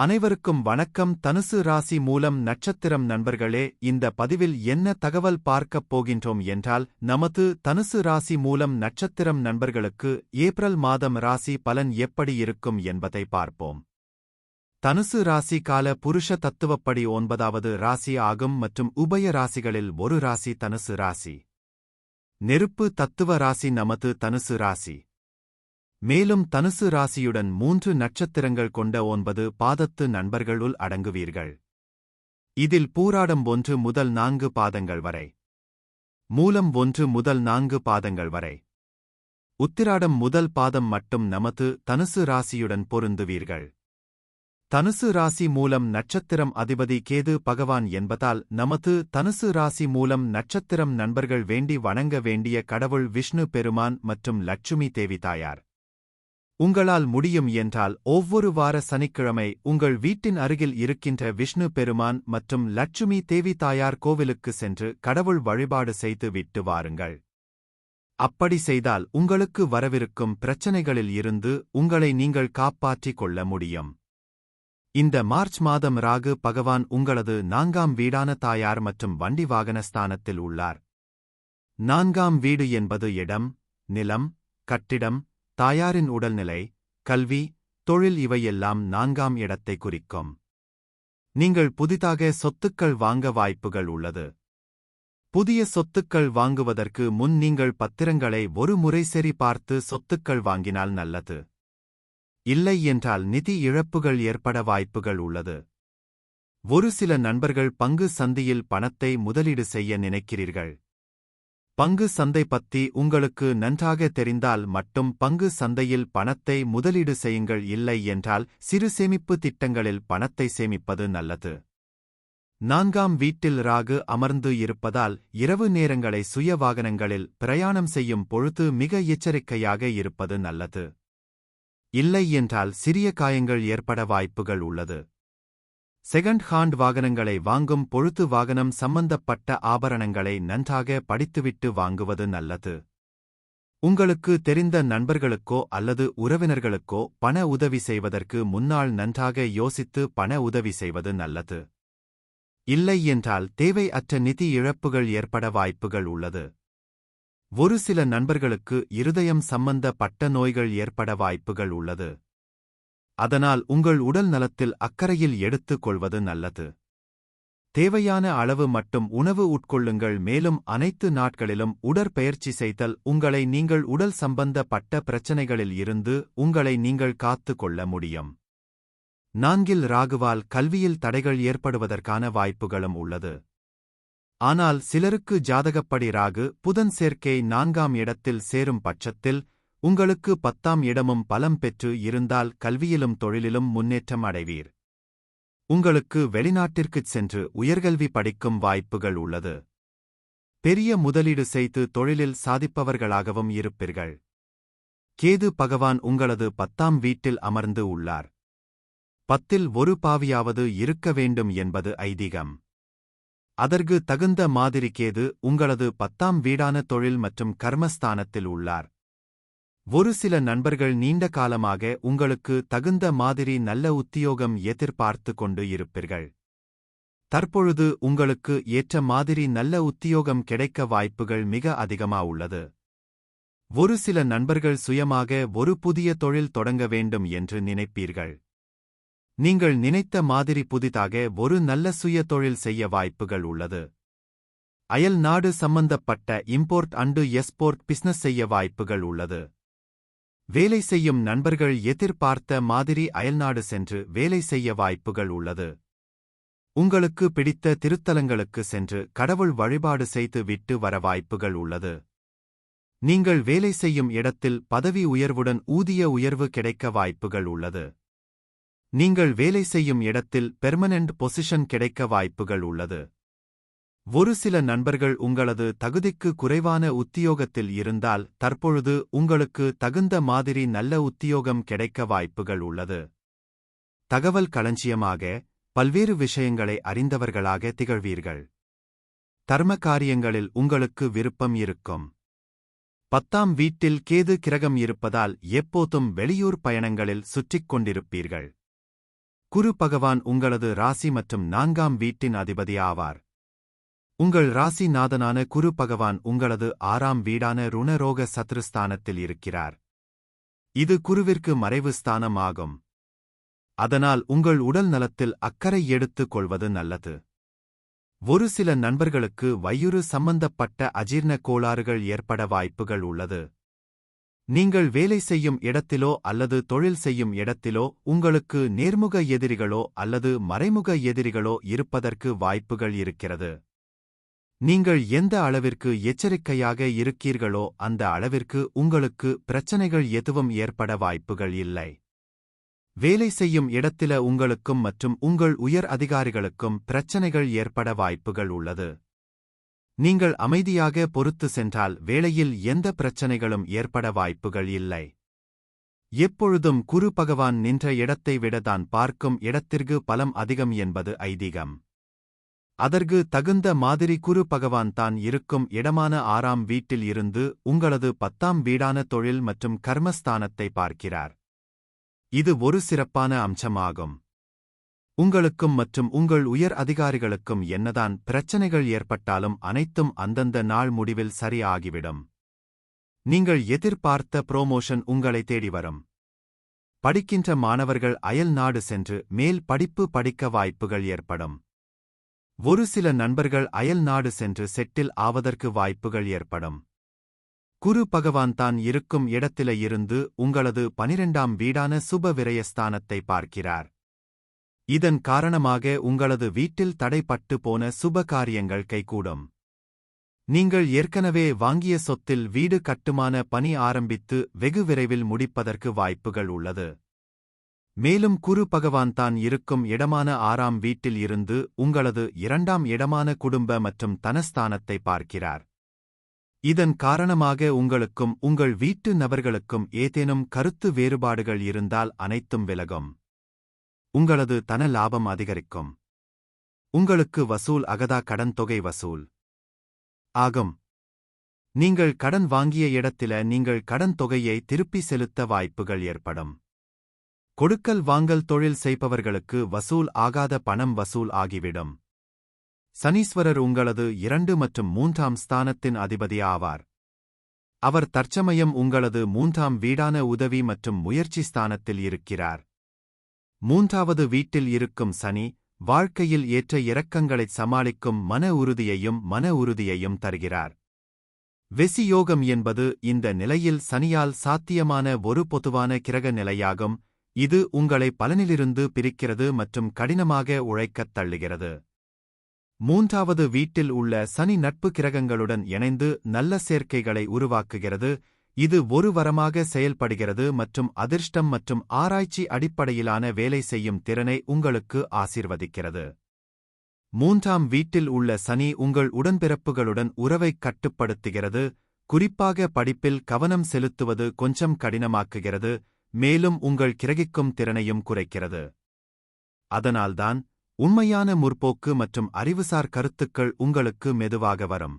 அனைவருக்கும் வணக்கம். தனுசு ராசி மூலம் நட்சத்திரம் நண்பர்களே இந்த பதிவில் என்ன தகவல் பார்க்கப் போகின்றோம் என்றால் நமது தனுசு ராசி மூலம் நட்சத்திரம் நண்பர்களுக்கு ஏப்ரல் மாதம் ராசி பலன் எப்படி இருக்கும் என்பதை பார்ப்போம். தனுசு ராசி கால புருஷ தத்துவப்படி ஒன்பதாவது ராசி ஆகும் மற்றும் உபய ராசிகளில் ஒரு ராசி தனுசு ராசி. நெருப்பு தத்துவ ராசி நமது தனுசு ராசி. மேலும் தனுசு ராசியுடன் மூன்று நட்சத்திரங்கள் கொண்ட ஒன்பது பாதத்து நண்பர்களுள் அடங்குவீர்கள். இதில் பூராடம் ஒன்று முதல் நான்கு பாதங்கள் வரை. மூலம் ஒன்று முதல் நான்கு பாதங்கள் வரை. உத்திராடம் முதல் பாதம் மட்டும் நமது தனுசு ராசியுடன் பொருந்துவீர்கள். தனுசு ராசி மூலம் நட்சத்திரம் அதிபதி கேது பகவான் என்பதால் நமது தனுசு ராசி மூலம் நட்சத்திரம் நண்பர்கள் வேண்டி வணங்க வேண்டிய கடவுள் விஷ்ணு பெருமான் மற்றும் லட்சுமி தேவி தாயார். உங்களால் முடியும் என்றால் ஒவ்வொரு வார சனிக்கிழமை உங்கள் வீட்டின் அருகில் இருக்கின்ற விஷ்ணு பெருமான் மற்றும் லட்சுமி தேவி தாயார் கோவிலுக்கு சென்று கடவுள் வழிபாடு செய்து விட்டு வாருங்கள். அப்படி செய்தால் உங்களுக்கு வரவிருக்கும் பிரச்சனைகளில் இருந்து உங்களை நீங்கள் காப்பாற்றிக் கொள்ள முடியும். இந்த மார்ச் மாதம் ராகு பகவான் உங்களது நான்காம் வீடான தாயார் மற்றும் வண்டி வாகன ஸ்தானத்தில் உள்ளார். நான்காம் வீடு என்பது இடம் நிலம் கட்டிடம் தாயாரின் உடல்நிலை கல்வி தொழில் இவையெல்லாம் நான்காம் இடத்தை குறிக்கும். நீங்கள் புதிதாக சொத்துக்கள் வாங்க வாய்ப்புகள் உள்ளது. புதிய சொத்துக்கள் வாங்குவதற்கு முன் நீங்கள் பத்திரங்களை ஒரு முறை சரி பார்த்து சொத்துக்கள் வாங்கினால் நல்லது. இல்லை என்றால் நிதி இழப்புகள் ஏற்பட வாய்ப்புகள் உள்ளது. ஒரு சில நண்பர்கள் பங்கு சந்தையில் பணத்தை முதலீடு செய்ய நினைக்கிறீர்கள். பங்கு சந்தை பத்தி உங்களுக்கு நன்றாக தெரிந்தால் மட்டும் பங்கு சந்தையில் பணத்தை முதலீடு செய்யுங்கள் இல்லை என்றால் சிறு சேமிப்பு திட்டங்களில் பணத்தை சேமிப்பது நல்லது. நான்காம் வீட்டில் ராகு அமர்ந்து இருப்பதால் இரவு நேரங்களை சுய வாகனங்களில் பிரயாணம் செய்யும் பொழுது மிக எச்சரிக்கையாக இருப்பது நல்லது. இல்லை என்றால் சிறிய காயங்கள் ஏற்பட வாய்ப்புகள் உள்ளது. செகண்ட் ஹாண்ட் வாகனங்களை வாங்கும் பொழுது வாகனம் சம்பந்தப்பட்ட ஆபரணங்களை நன்றாக படித்துவிட்டு வாங்குவது நல்லது. உங்களுக்கு தெரிந்த நண்பர்களுக்கோ அல்லது உறவினர்களுக்கோ பண உதவி செய்வதற்கு முன்னால் நன்றாக யோசித்து பண உதவி செய்வது நல்லது. இல்லை என்றால் தேவை அற்ற நிதி இழப்புகள் ஏற்பட வாய்ப்புகள் உள்ளது. ஒரு சில நண்பர்களுக்கு இருதயம் சம்பந்தப்பட்ட நோய்கள் ஏற்பட வாய்ப்புகள் உள்ளது. அதனால் உங்கள் உடல் நலத்தில் அக்கறையில் எடுத்துக் கொள்வது நல்லது. தேவையான அளவு மட்டும் உணவு உட்கொள்ளுங்கள் மேலும் அனைத்து நாட்களிலும் உடற்பயிற்சி செய்தல் உங்களை நீங்கள் உடல் சம்பந்தப்பட்ட பிரச்சனைகளில் இருந்து உங்களை நீங்கள் காத்து கொள்ள முடியும். நான்கில் ராகுவால் கல்வியில் தடைகள் ஏற்படுவதற்கான வாய்ப்புகளும் உள்ளது. ஆனால் சிலருக்கு ஜாதகப்படி ராகு புதன் சேர்க்கை நான்காம் இடத்தில் சேரும் பட்சத்தில் உங்களுக்கு பத்தாம் இடமும் பலம் பெற்று இருந்தால் கல்வியிலும் தொழிலிலும் முன்னேற்றம் அடைவீர். உங்களுக்கு வெளிநாட்டிற்குச் சென்று உயர்கல்வி படிக்கும் வாய்ப்புகள் உள்ளது. பெரிய முதலீடு செய்து தொழிலில் சாதிப்பவர்களாகவும் இருப்பீர்கள். கேது பகவான் உங்களது பத்தாம் வீட்டில் அமர்ந்து உள்ளார். பத்தில் ஒரு பாவியாவது இருக்க வேண்டும் என்பது ஐதீகம். அதற்கு தகுந்த மாதிரி கேது உங்களது பத்தாம் வீடான தொழில் மற்றும் கர்மஸ்தானத்தில் உள்ளார். ஒரு சில நண்பர்கள் நீண்ட காலமாக உங்களுக்கு தகுந்த மாதிரி நல்ல உத்தியோகம் எதிர்பார்த்து கொண்டு இருப்பீர்கள். தற்பொழுது உங்களுக்கு ஏற்ற மாதிரி நல்ல உத்தியோகம் கிடைக்க வாய்ப்புகள் மிக அதிகமா உள்ளது. ஒரு சில நண்பர்கள் சுயமாக ஒரு புதிய தொழில் தொடங்க வேண்டும் என்று நினைப்பீர்கள். நீங்கள் நினைத்த மாதிரி புதிதாக ஒரு நல்ல சுய தொழில் செய்ய வாய்ப்புகள் உள்ளது. அயல் நாடு சம்பந்தப்பட்ட இம்போர்ட் அண்டு எஸ்போர்ட் பிசினஸ் செய்ய வாய்ப்புகள் உள்ளது. வேலை செய்யும் நண்பர்கள் எதிர்பார்த்த மாதிரி அயல்நாடு சென்று வேலை செய்ய வாய்ப்புகள் உள்ளது. உங்களுக்கு பிடித்த திருத்தலங்களுக்கு சென்று கடவுள் வழிபாடு செய்து விட்டு வர வாய்ப்புகள் உள்ளது. நீங்கள் வேலை செய்யும் இடத்தில் பதவி உயர்வுடன் ஊதிய உயர்வு கிடைக்க வாய்ப்புகள் உள்ளது. நீங்கள் வேலை செய்யும் இடத்தில் பெர்மனெண்ட் பொசிஷன் கிடைக்க வாய்ப்புகள் உள்ளது. ஒரு சில நண்பர்கள் உங்களது தகுதிக்கு குறைவான உத்தியோகத்தில் இருந்தால் தற்பொழுது உங்களுக்கு தகுந்த மாதிரி நல்ல உத்தியோகம் கிடைக்க வாய்ப்புகள் உள்ளது. தகவல் களஞ்சியமாக பல்வேறு விஷயங்களை அறிந்தவர்களாக திகழ்வீர்கள். தர்ம காரியங்களில் உங்களுக்கு விருப்பம் இருக்கும். பத்தாம் வீட்டில் கேது கிரகம் இருப்பதால் எப்போதும் வெளியூர் பயணங்களில் சுற்றிக் கொண்டிருப்பீர்கள். குரு பகவான் உங்களது ராசி மற்றும் நான்காம் வீட்டின் அதிபதி ஆவார். உங்கள் ராசிநாதனான குரு பகவான் உங்களது ஆறாம் வீடான ருணரோக சத்ருஸ்தானத்தில் இருக்கிறார். இது குருவிற்கு மறைவு ஸ்தானம் ஆகும் அதனால் உங்கள் உடல் நலத்தில் அக்கறை எடுத்துக் கொள்வது நல்லது. ஒரு சில நண்பர்களுக்கு வயிறு சம்பந்தப்பட்ட அஜீர்ண கோளாறுகள் ஏற்பட வாய்ப்புகள் உள்ளது. நீங்கள் வேலை செய்யும் இடத்திலோ அல்லது தொழில் செய்யும் இடத்திலோ உங்களுக்கு நேர்முக எதிரிகளோ அல்லது மறைமுக எதிரிகளோ இருப்பதற்கு வாய்ப்புகள் இருக்கிறது. நீங்கள் எந்த அளவிற்கு எச்சரிக்கையாக இருக்கீர்களோ அந்த அளவிற்கு உங்களுக்கு பிரச்சனைகள் எதுவும் ஏற்பட வாய்ப்புகள் இல்லை. வேலை செய்யும் இடத்தில உங்களுக்கும் மற்றும் உங்கள் உயர் அதிகாரிகளுக்கும் பிரச்சனைகள் ஏற்பட வாய்ப்புகள் உள்ளது. நீங்கள் அமைதியாக பொறுத்து சென்றால் வேலையில் எந்த பிரச்சனைகளும் ஏற்பட வாய்ப்புகள் இல்லை. எப்பொழுதும் குரு பகவான் நின்ற இடத்தை விட தான் பார்க்கும் இடத்திற்கு பலம் அதிகம் என்பது ஐதீகம். அதற்கு தகுந்த மாதிரி குரு பகவான் தான் இருக்கும் இடமான ஆறாம் வீட்டில் இருந்து உங்களது பத்தாம் வீடான தொழில் மற்றும் கர்மஸ்தானத்தை பார்க்கிறார். இது ஒரு சிறப்பான அம்சமாகும். உங்களுக்கும் மற்றும் உங்கள் உயர் அதிகாரிகளுக்கும் என்னதான் பிரச்சனைகள் ஏற்பட்டாலும் அனைத்தும் அந்தந்த நாள் முடிவில் சரி ஆகிவிடும். நீங்கள் எதிர்பார்த்த புரோமோஷன் உங்களை தேடி வரும். படிக்கின்ற மாணவர்கள் அயல் நாடு சென்று மேல் படிப்பு படிக்க வாய்ப்புகள் ஏற்படும். ஒரு சில நண்பர்கள் அயல் நாடு சென்று செட்டில் ஆவதற்கு வாய்ப்புகள் ஏற்படும். குரு பகவான் தான் இருக்கும் இடத்தில இருந்து உங்களது பனிரெண்டாம் வீடான சுப விரயஸ்தானத்தை பார்க்கிறார். இதன் காரணமாக உங்களது வீட்டில் தடைப்பட்டு போன சுப காரியங்கள் கைகூடும். நீங்கள் ஏற்கனவே வாங்கிய சொத்தில் வீடு கட்டுமான பணி ஆரம்பித்து வெகு விரைவில் முடிப்பதற்கு வாய்ப்புகள் உள்ளது. மேலும் குரு பகவான் தான் இருக்கும் இடமான ஆறாம் வீட்டில் இருந்து உங்களது இரண்டாம் இடமான குடும்ப மற்றும் தனஸ்தானத்தை பார்க்கிறார். இதன் காரணமாக உங்களுக்கும் உங்கள் வீட்டு நபர்களுக்கும் ஏதேனும் கருத்து வேறுபாடுகள் இருந்தால் அனைத்தும் விலகும். உங்களது தன லாபம் அதிகரிக்கும். உங்களுக்கு வசூல் அகதா கடன் தொகை வசூல் ஆகும். நீங்கள் கடன் வாங்கிய இடத்தில நீங்கள் கடன் தொகையை திருப்பி செலுத்த வாய்ப்புகள் ஏற்படும். கொடுக்கல் வாங்கல் தொழில் செய்பவர்களுக்கு வசூல் ஆகாத பணம் வசூல் ஆகிவிடும். சனீஸ்வரர் உங்களது இரண்டு மற்றும் மூன்றாம் ஸ்தானத்தின் அதிபதி ஆவார் அவர் தற்சமயம் உங்களது மூன்றாம் வீடான உதவி மற்றும் முயற்சி ஸ்தானத்தில் இருக்கிறார். மூன்றாவது வீட்டில் இருக்கும் சனி வாழ்க்கையில் ஏற்ற இரக்கங்களை சமாளிக்கும் மன உறுதியையும் மன உறுதியையும் தருகிறார். வெசியோகம் என்பது இந்த நிலையில் சனியால் சாத்தியமான ஒரு பொதுவான கிரக நிலையாகும் இது உங்களை பலனிலிருந்து பிரிக்கிறது மற்றும் கடினமாக உழைக்கத் தள்ளுகிறது. மூன்றாவது வீட்டில் உள்ள சனி நட்பு கிரகங்களுடன் இணைந்து நல்ல சேர்க்கைகளை உருவாக்குகிறது. இது ஒரு வரமாக செயல்படுகிறது மற்றும் அதிர்ஷ்டம் மற்றும் ஆராய்ச்சி அடிப்படையிலான வேலை செய்யும் திறனை உங்களுக்கு ஆசீர்வதிக்கிறது. மூன்றாம் வீட்டில் உள்ள சனி உங்கள் உடன்பிறப்புகளுடன் உறவைக் கட்டுப்படுத்துகிறது. குறிப்பாக படிப்பில் கவனம் செலுத்துவது கொஞ்சம் கடினமாக்குகிறது. மேலும் உங்கள் கிரகிக்கும் திறனையும் குறைக்கிறது. அதனால்தான் உண்மையான முற்போக்கு மற்றும் அறிவுசார் கருத்துக்கள் உங்களுக்கு மெதுவாக வரும்.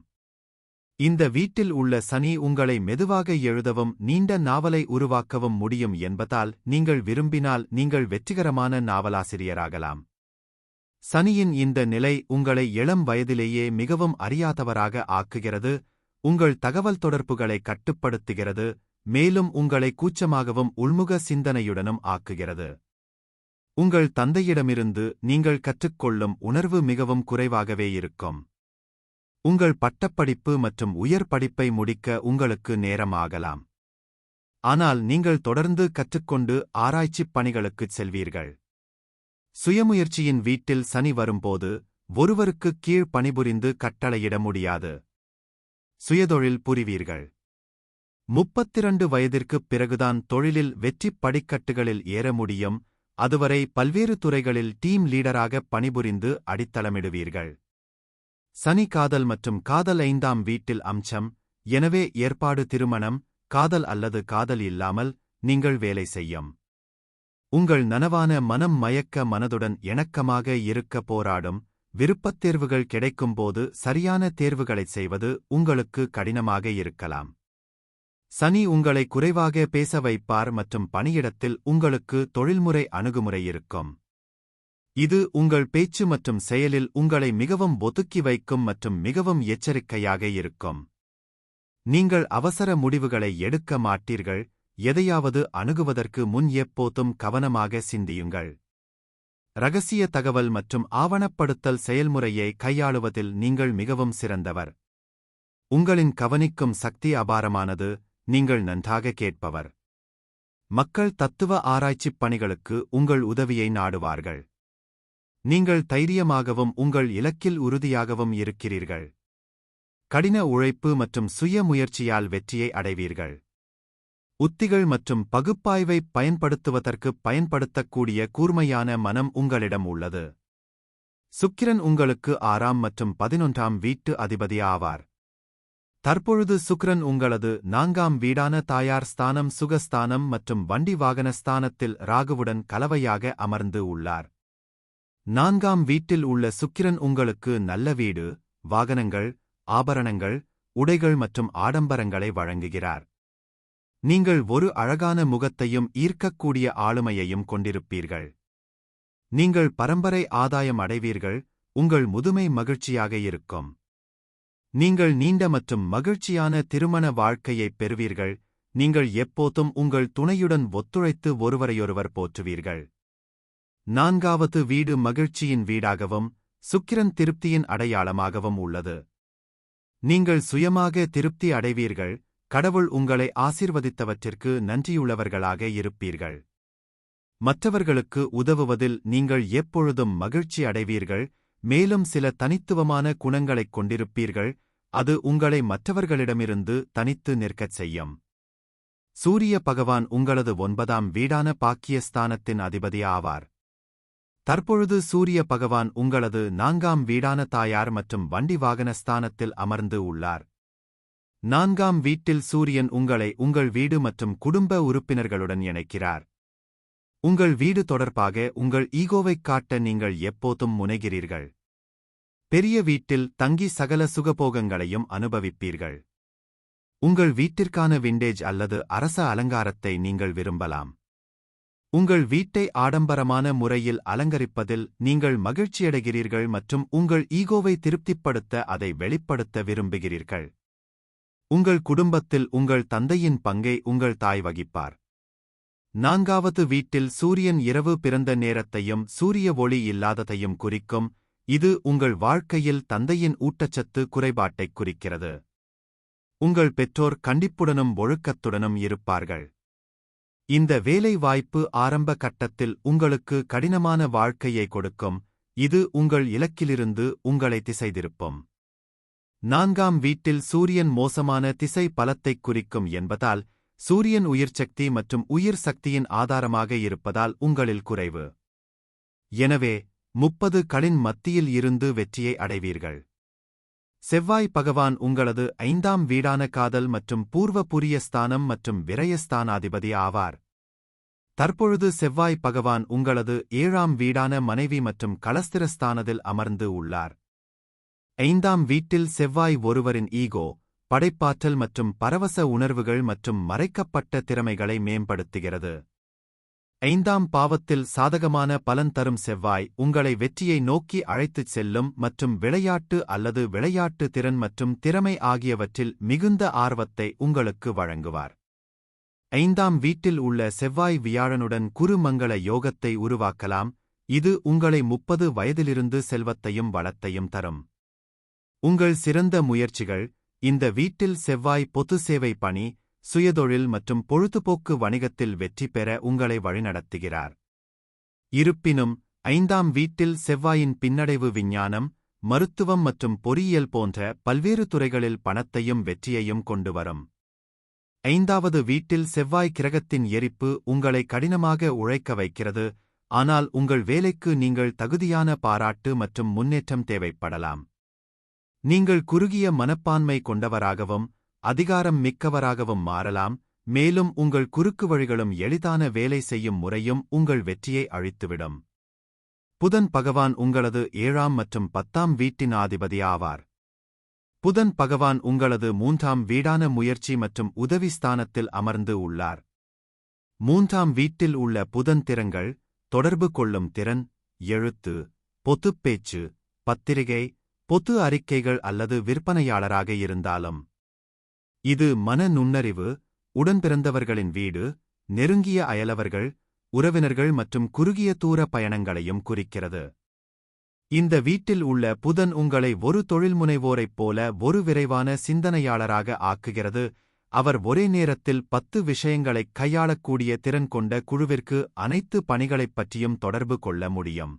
இந்த வீட்டில் உள்ள சனி உங்களை மெதுவாக எழுதவும் நீண்ட நாவலை உருவாக்கவும் முடியும் என்பதால் நீங்கள் விரும்பினால் நீங்கள் வெற்றிகரமான நாவலாசிரியராகலாம். சனியின் இந்த நிலை உங்களை இளம் வயதிலேயே மிகவும் அறியாதவராக ஆக்குகிறது உங்கள் தகவல் தொடர்புகளை கட்டுப்படுத்துகிறது மேலும் உங்களை கூச்சமாகவும் உள்முக சிந்தனையுடனும் ஆக்குகிறது. உங்கள் தந்தையிடமிருந்து நீங்கள் கற்றுக்கொள்ளும் உணர்வு மிகவும் குறைவாகவே இருக்கும். உங்கள் பட்டப்படிப்பு மற்றும் உயர் படிப்பை முடிக்க உங்களுக்கு நேரம் ஆகலாம் ஆனால் நீங்கள் தொடர்ந்து கற்றுக்கொண்டு ஆராய்ச்சிப் பணிகளுக்குச் செல்வீர்கள். சுயமுயற்சியின் வீட்டில் சனி வரும்போது ஒருவருக்குக் கீழ் பணிபுரிந்து கட்டளையிட முடியாது. சுயதொழில் புரிவீர்கள். முப்பத்திரண்டு வயதிற்குப் பிறகுதான் தொழிலில் வெற்றிப் படிக்கட்டுகளில் ஏற முடியும். அதுவரை பல்வேறு துறைகளில் டீம் லீடராக பணிபுரிந்து அடித்தளமிடுவீர்கள். சனி காதல் மற்றும் காதல் ஐந்தாம் வீட்டில் அம்சம் எனவே ஏற்பாடு திருமணம் காதல் அல்லது காதல் இல்லாமல் நீங்கள் வேலை செய்யும். உங்கள் நனவான மனம் மயக்க மனதுடன் இணக்கமாக இருக்க போராடும். விருப்பத் தேர்வுகள் கிடைக்கும்போது சரியான தேர்வுகளைச் செய்வது உங்களுக்கு கடினமாக இருக்கலாம். சனி உங்களை குறைவாக பேச வைப்பார் மற்றும் பணியிடத்தில் உங்களுக்கு தொழில்முறை அணுகுமுறை இருக்கும். இது உங்கள் பேச்சு மற்றும் செயலில் உங்களை மிகவும் ஒதுக்கி வைக்கும் மற்றும் மிகவும் எச்சரிக்கையாக இருக்கும். நீங்கள் அவசர முடிவுகளை எடுக்க மாட்டீர்கள் எதையாவது அணுகுவதற்கு முன் எப்போதும் கவனமாக சிந்தியுங்கள். ரகசிய தகவல் மற்றும் ஆவணப்படுத்தல் செயல்முறையை கையாளுவதில் நீங்கள் மிகவும் சிறந்தவர். உங்களின் கவனிக்கும் சக்தி அபாரமானது நீங்கள் நன்றாக கேட்பவர். மக்கள் தத்துவ ஆராய்ச்சிப் பணிகளுக்கு உங்கள் உதவியை நாடுவார்கள். நீங்கள் தைரியமாகவும் உங்கள் இலக்கில் உறுதியாகவும் இருக்கிறீர்கள். கடின உழைப்பு மற்றும் சுய முயற்சியால் வெற்றியை அடைவீர்கள். உத்திகள் மற்றும் பகுப்பாய்வை பயன்படுத்துவதற்கு பயன்படுத்தக்கூடிய கூர்மையான மனம் உங்களிடம் உள்ளது. சுக்கிரன் உங்களுக்கு ஆறாம் மற்றும் பதினொன்றாம் வீட்டு அதிபதி ஆவார் தற்பொழுது சுக்ரன் உங்களது நான்காம் வீடான தாயார் ஸ்தானம் சுகஸ்தானம் மற்றும் வண்டி வாகன ஸ்தானத்தில் ராகுவுடன் கலவையாக அமர்ந்து உள்ளார். நான்காம் வீட்டில் உள்ள சுக்கிரன் உங்களுக்கு நல்ல வீடு வாகனங்கள் ஆபரணங்கள் உடைகள் மற்றும் ஆடம்பரங்களை வழங்குகிறார். நீங்கள் ஒரு அழகான முகத்தையும் ஈர்க்கக்கூடிய ஆளுமையையும் கொண்டிருப்பீர்கள். நீங்கள் பரம்பரை ஆதாயம் அடைவீர்கள் உங்கள் முதுமை மகிழ்ச்சியாக இருக்கும். நீங்கள் நீண்ட மற்றும் மகிழ்ச்சியான திருமண வாழ்க்கையைப் பெறுவீர்கள். நீங்கள் எப்போதும் உங்கள் துணையுடன் ஒத்துழைத்து ஒருவரையொருவர் போற்றுவீர்கள். நான்காவது வீடு மகிழ்ச்சியின் வீடாகவும் சுக்கிரன் திருப்தியின் அடையாளமாகவும் உள்ளது. நீங்கள் சுயமாக திருப்தி அடைவீர்கள். கடவுள் உங்களை ஆசிர்வதித்தவற்றிற்கு நன்றியுள்ளவர்களாக இருப்பீர்கள். மற்றவர்களுக்கு உதவுவதில் நீங்கள் எப்பொழுதும் மகிழ்ச்சி அடைவீர்கள். மேலும் சில தனித்துவமான குணங்களைக் கொண்டிருப்பீர்கள் அது உங்களை மற்றவர்களிடமிருந்து தனித்து நிற்கச் செய்யும். சூரிய பகவான் உங்களது ஒன்பதாம் வீடான பாக்கியஸ்தானத்தின் அதிபதி ஆவார் தற்பொழுது சூரிய பகவான் உங்களது நான்காம் வீடான தாயார் மற்றும் வண்டி வாகன ஸ்தானத்தில் அமர்ந்து உள்ளார். நான்காம் வீட்டில் சூரியன் உங்களை உங்கள் வீடு மற்றும் குடும்ப உறுப்பினர்களுடன் இணைக்கிறார். உங்கள் வீடு தொடர்பாக உங்கள் ஈகோவைக் காட்ட நீங்கள் எப்போதும் முனைகிறீர்கள். பெரிய வீட்டில் தங்கி சகல சுகபோகங்களையும் அனுபவிப்பீர்கள். உங்கள் வீட்டிற்கான விண்டேஜ் அல்லது அரச அலங்காரத்தை நீங்கள் விரும்பலாம். உங்கள் வீட்டை ஆடம்பரமான முறையில் அலங்கரிப்பதில் நீங்கள் மகிழ்ச்சியடைகிறீர்கள் மற்றும் உங்கள் ஈகோவை திருப்திப்படுத்த அதை வெளிப்படுத்த விரும்புகிறீர்கள். உங்கள் குடும்பத்தில் உங்கள் தந்தையின் பங்கை உங்கள் தாய் வகிப்பார். நான்காவது வீட்டில் சூரியன் இரவு பிறந்த நேரத்தையும் சூரிய ஒளி இல்லாததையும் குறிக்கும் இது உங்கள் வாழ்க்கையில் தந்தையின் ஊட்டச்சத்து குறைபாட்டைக் குறிக்கிறது. உங்கள் பெற்றோர் கண்டிப்புடனும் ஒழுக்கத்துடனும் இருப்பார்கள். இந்த வேலை வாய்ப்பு ஆரம்ப கட்டத்தில் உங்களுக்கு கடினமான வாழ்க்கையை கொடுக்கும் இது உங்கள் இலக்கிலிருந்து உங்களை திசைதிருப்பும். நான்காம் வீட்டில் சூரியன் மோசமான திசை பலத்தைக் குறிக்கும் என்பதால் சூரியன் உயிர் சக்தி மற்றும் உயிர் சக்தியின் ஆதாரமாக இருப்பதால் உங்களில் குறைவு. எனவே முப்பது களின் மத்தியில் இருந்து வெற்றியை அடைவீர்கள். செவ்வாய் பகவான் உங்களது ஐந்தாம் வீடான காதல் மற்றும் பூர்வ புரிய ஸ்தானம் மற்றும் விரயஸ்தானாதிபதி ஆவார். தற்பொழுது செவ்வாய் பகவான் உங்களது ஏழாம் வீடான மனைவி மற்றும் கலஸ்திரஸ்தானத்தில் அமர்ந்து உள்ளார். ஐந்தாம் வீட்டில் செவ்வாய் ஒருவரின் ஈகோ படைப்பாற்றல் மற்றும் பரவச உணர்வுகள் மற்றும் மறைக்கப்பட்ட திறமைகளை மேம்படுத்துகிறது. ஐந்தாம் பாவத்தில் சாதகமான பலன் தரும் செவ்வாய் உங்களை வெற்றியை நோக்கி அழைத்துச் செல்லும் மற்றும் விளையாட்டு அல்லது விளையாட்டு திறன் மற்றும் திறமை ஆகியவற்றில் மிகுந்த ஆர்வத்தை உங்களுக்கு வழங்குவார். ஐந்தாம் வீட்டில் உள்ள செவ்வாய் வியாழனுடன் குருமங்கள யோகத்தை உருவாக்கலாம். இது உங்களை முப்பது வயதிலிருந்து செல்வத்தையும் வளத்தையும் தரும். உங்கள் சிறந்த முயற்சிகள் இந்த வீட்டில் செவ்வாய் பொது சேவை பணி சுயதொழில் மற்றும் பொழுதுபோக்கு வணிகத்தில் வெற்றி பெற உங்களை வழிநடத்துகிறார். இருப்பினும் ஐந்தாம் வீட்டில் செவ்வாயின் பின்னடைவு விஞ்ஞானம் மருத்துவம் மற்றும் பொறியியல் போன்ற பல்வேறு துறைகளில் பணத்தையும் வெற்றியையும் கொண்டு வரும். ஐந்தாவது வீட்டில் செவ்வாய் கிரகத்தின் எரிப்பு உங்களை கடினமாக உழைக்க வைக்கிறது ஆனால் உங்கள் வேலைக்கு நீங்கள் தகுதியான பாராட்டு மற்றும் முன்னேற்றம் தேவைப்படலாம். நீங்கள் குறுகிய மனப்பான்மை கொண்டவராகவும் அதிகாரம் மிக்கவராகவும் மாறலாம் மேலும் உங்கள் குறுக்கு வழிகளும் எளிதான வேலை செய்யும் முறையும் உங்கள் வெற்றியை அழித்துவிடும். புதன் பகவான் உங்களது ஏழாம் மற்றும் பத்தாம் வீட்டின் ஆதிபதி ஆவார். புதன் பகவான் உங்களது மூன்றாம் வீடான முயற்சி மற்றும் உதவி ஸ்தானத்தில் அமர்ந்து உள்ளார். மூன்றாம் வீட்டில் உள்ள புதன் திறங்கள் தொடர்பு கொள்ளும் திறன் எழுத்து பொத்துப்பேச்சு பத்திரிகை பொது அறிக்கைகள் அல்லது விற்பனையாளராக இருந்தாலும். இது மன நுண்ணறிவு உடன்பிறந்தவர்களின் வீடு நெருங்கிய அயலவர்கள் உறவினர்கள் மற்றும் குறுகிய தூர பயணங்களையும் குறிக்கிறது. இந்த வீட்டில் உள்ள புதன் உங்களை ஒரு தொழில்முனைவோரைப் போல ஒரு விரைவான சிந்தனையாளராக ஆக்குகிறது. அவர் ஒரே நேரத்தில் பத்து விஷயங்களைக் கையாளக்கூடிய திறன் கொண்ட குழுவிற்கு அனைத்து பணிகளைப் பற்றியும் தொடர்பு கொள்ள முடியும்.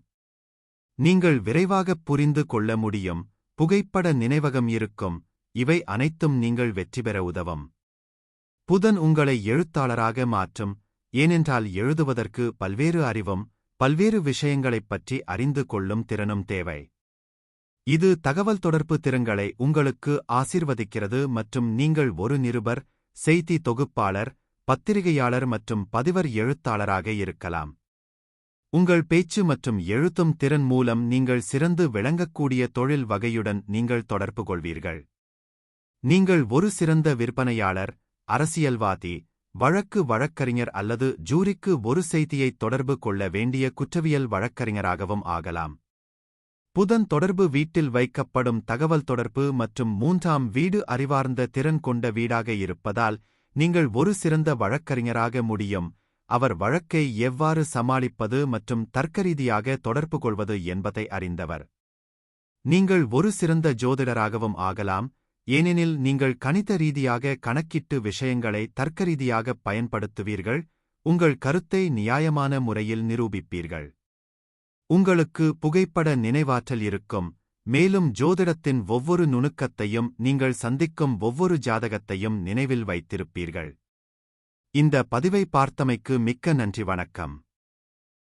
நீங்கள் விரைவாகப் புரிந்து கொள்ள முடியும். புகைப்பட நினைவகம் இருக்கும். இவை அனைத்தும் நீங்கள் வெற்றி பெற உதவும். புதன் உங்களை எழுத்தாளராக மாற்றும். ஏனென்றால் எழுதுவதற்கு பல்வேறு அறிவும் பல்வேறு விஷயங்களைப் பற்றி அறிந்து கொள்ளும் திறனும் தேவை. இது தகவல் தொடர்பு திறன்களை உங்களுக்கு ஆசிர்வதிக்கிறது மற்றும் நீங்கள் ஒரு நிருபர் செய்தி தொகுப்பாளர் பத்திரிகையாளர் மற்றும் பதிவர் எழுத்தாளராக இருக்கலாம். உங்கள் பேச்சு மற்றும் எழுத்தும் திறன் மூலம் நீங்கள் சிறந்து விளங்கக்கூடிய தொழில் வகையுடன் நீங்கள் தொடர்பு கொள்வீர்கள். நீங்கள் ஒரு சிறந்த விற்பனையாளர் அரசியல்வாதி வழக்கு வழக்கறிஞர் அல்லது ஜூரிக்கு ஒரு செய்தியை தொடர்பு கொள்ள வேண்டிய குற்றவியல் வழக்கறிஞராகவும் ஆகலாம். புதன் தொடர்பு வீட்டில் வைக்கப்படும் தகவல் தொடர்பு மற்றும் மூன்றாம் வீடு அறிவார்ந்த திறன் கொண்ட வீடாக இருப்பதால் நீங்கள் ஒரு சிறந்த வழக்கறிஞராக முடியும். அவர் வழக்கை எவ்வாறு சமாளிப்பது மற்றும் தர்க்கரீதியாக தொடர்பு கொள்வது என்பதை அறிந்தவர். நீங்கள் ஒரு சிறந்த ஜோதிடராகவும் ஆகலாம் ஏனெனில் நீங்கள் கணித ரீதியாக கணக்கிட்டு விஷயங்களை தர்க்கரீதியாகப் பயன்படுத்துவீர்கள் உங்கள் கருத்தை நியாயமான முறையில் நிரூபிப்பீர்கள். உங்களுக்கு புகைப்பட நினைவாற்றல் இருக்கும் மேலும் ஜோதிடத்தின் ஒவ்வொரு நுணுக்கத்தையும் நீங்கள் சந்திக்கும் ஒவ்வொரு ஜாதகத்தையும் நினைவில் வைத்திருப்பீர்கள். இந்த பதிவை பார்த்தமைக்கு மிக்க நன்றி வணக்கம்.